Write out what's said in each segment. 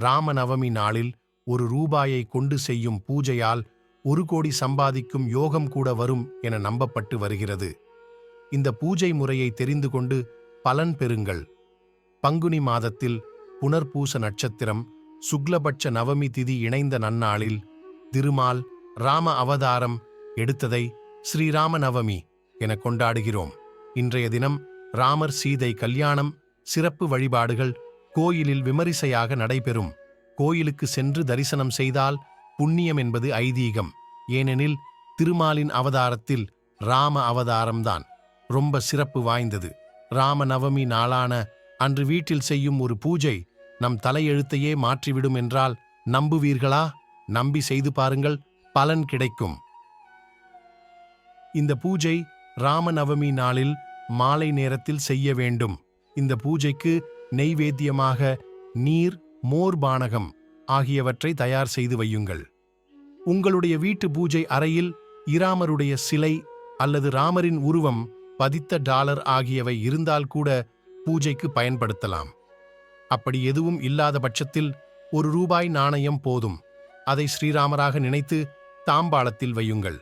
ராமநவமி நாளில் ஒரு ரூபாயை கொண்டு செய்யும் பூஜையால் ஒரு கோடி சம்பாதிக்கும் யோகம் கூட வரும் என நம்பப்பட்டு வருகிறது. இந்த பூஜை முறையை தெரிந்து கொண்டு பலன் பெறுங்கள். பங்குனி மாதத்தில் புனர்பூச நட்சத்திரம் சுக்லபட்ச நவமி திதி இணைந்த நன்னாளில் திருமால் ராம அவதாரம் எடுத்ததை ஸ்ரீராம நவமி என கொண்டாடுகிறோம். இன்றைய தினம் ராமர் சீதை கல்யாணம் சிறப்பு வழிபாடுகள் கோயிலில் விமரிசையாக நடைபெறும். கோயிலுக்கு சென்று தரிசனம் செய்தால் புண்ணியம் என்பது ஐதீகம். ஏனெனில் திருமாலின் அவதாரத்தில் ராம அவதாரம்தான். ரொம்ப சிறப்பு வாய்ந்தது. ராம நவமி நாளான அன்று வீட்டில் செய்யும் ஒரு பூஜை நம் தலையெழுத்தையே மாற்றிவிடும் என்றால் நம்புவீர்களா? நம்பி செய்து பாருங்கள் பலன் கிடைக்கும். இந்த பூஜை ராமநவமி நாளில் மாலை நேரத்தில் செய்ய வேண்டும். இந்த பூஜைக்கு நெய்வேத்தியமாக நீர் மோர் பானகம் ஆகியவற்றை தயார் செய்து வையுங்கள். உங்களுடைய வீட்டு பூஜை அறையில் இராமருடைய சிலை அல்லது ராமரின் உருவம் பதித்த டாலர் ஆகியவை இருந்தால் கூட பூஜைக்கு பயன்படுத்தலாம். அப்படி எதுவும் இல்லாத பட்சத்தில் ஒரு ரூபாய் நாணயம் போதும். அதை ஸ்ரீராமராக நினைத்து தாம்பாளத்தில் வையுங்கள்.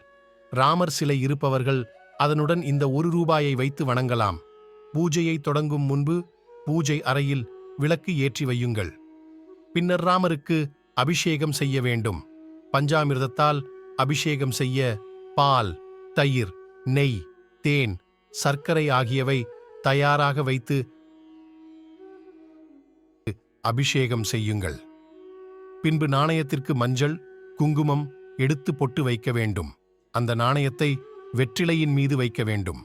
ராமர் சிலை இருப்பவர்கள் அதனுடன் இந்த ஒரு ரூபாயை வைத்து வணங்கலாம். பூஜையை தொடங்கும் முன்பு பூஜை அறையில் விளக்கு ஏற்றி வையுங்கள். பின்னர் ராமருக்கு அபிஷேகம் செய்ய வேண்டும். பஞ்சாமிர்தத்தால் அபிஷேகம் செய்ய பால் தயிர் நெய் தேன் சர்க்கரை ஆகியவை தயாராக வைத்து அபிஷேகம் செய்யுங்கள். பின்பு நாணயத்திற்கு மஞ்சள் குங்குமம் எடுத்து பொட்டு வைக்க வேண்டும். அந்த நாணயத்தை வெற்றிலையின் மீது வைக்க வேண்டும்.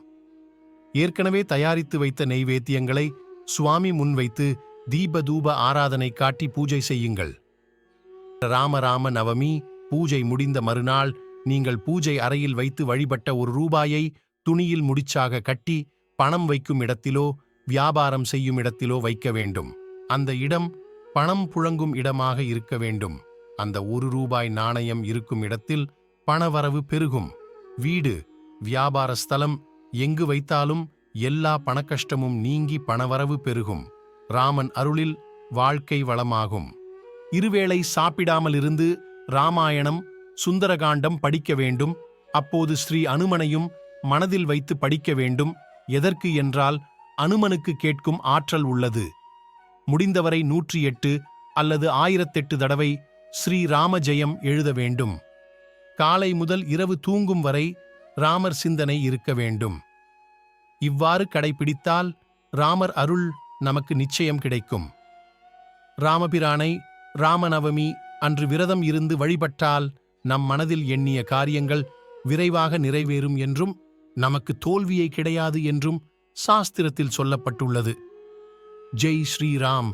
ஏற்கனவே தயாரித்து வைத்த நெய்வேத்தியங்களை சுவாமி முன் வைத்து ஆராதனை காட்டி பூஜை செய்யுங்கள். ராமராம நவமி பூஜை முடிந்த மறுநாள் நீங்கள் பூஜை அறையில் வைத்து வழிபட்ட ஒரு ரூபாயை துணியில் முடிச்சாக கட்டி பணம் வைக்கும் இடத்திலோ வியாபாரம் செய்யும் இடத்திலோ வைக்க வேண்டும். அந்த இடம் பணம் புழங்கும் இடமாக இருக்க வேண்டும். அந்த ஒரு ரூபாய் நாணயம் இருக்கும் இடத்தில் பணவரவு பெருகும். வீடு வியாபார ஸ்தலம் எங்கு வைத்தாலும் எல்லா பணக்கஷ்டமும் நீங்கி பணவரவு பெருகும். ராமன் அருளில் வாழ்க்கை வளமாகும். இருவேளை சாப்பிடாமல் இருந்து ராமாயணம் சுந்தரகாண்டம் படிக்க வேண்டும். அப்போது ஸ்ரீ அனுமனையும் மனதில் வைத்து படிக்க வேண்டும். எதற்கு என்றால் அனுமனுக்கு கேட்கும் ஆற்றல் உள்ளது. முடிந்தவரை நூற்றி எட்டு அல்லது ஆயிரத்தெட்டு தடவை ஸ்ரீ ராமஜெயம் எழுத வேண்டும். காலை முதல் இரவு தூங்கும் வரை ராமர் சிந்தனை இருக்க வேண்டும். இவ்வாறு கடைபிடித்தால் ராமர் அருள் நமக்கு நிச்சயம் கிடைக்கும். ராமபிரானை ராமநவமி அன்று விரதம் இருந்து வழிபட்டால் நம் மனதில் எண்ணிய காரியங்கள் விரைவாக நிறைவேறும் என்றும் நமக்கு தோல்வியே கிடையாது என்றும் சாஸ்திரத்தில் சொல்லப்பட்டுள்ளது. ஜெய் ஸ்ரீராம்.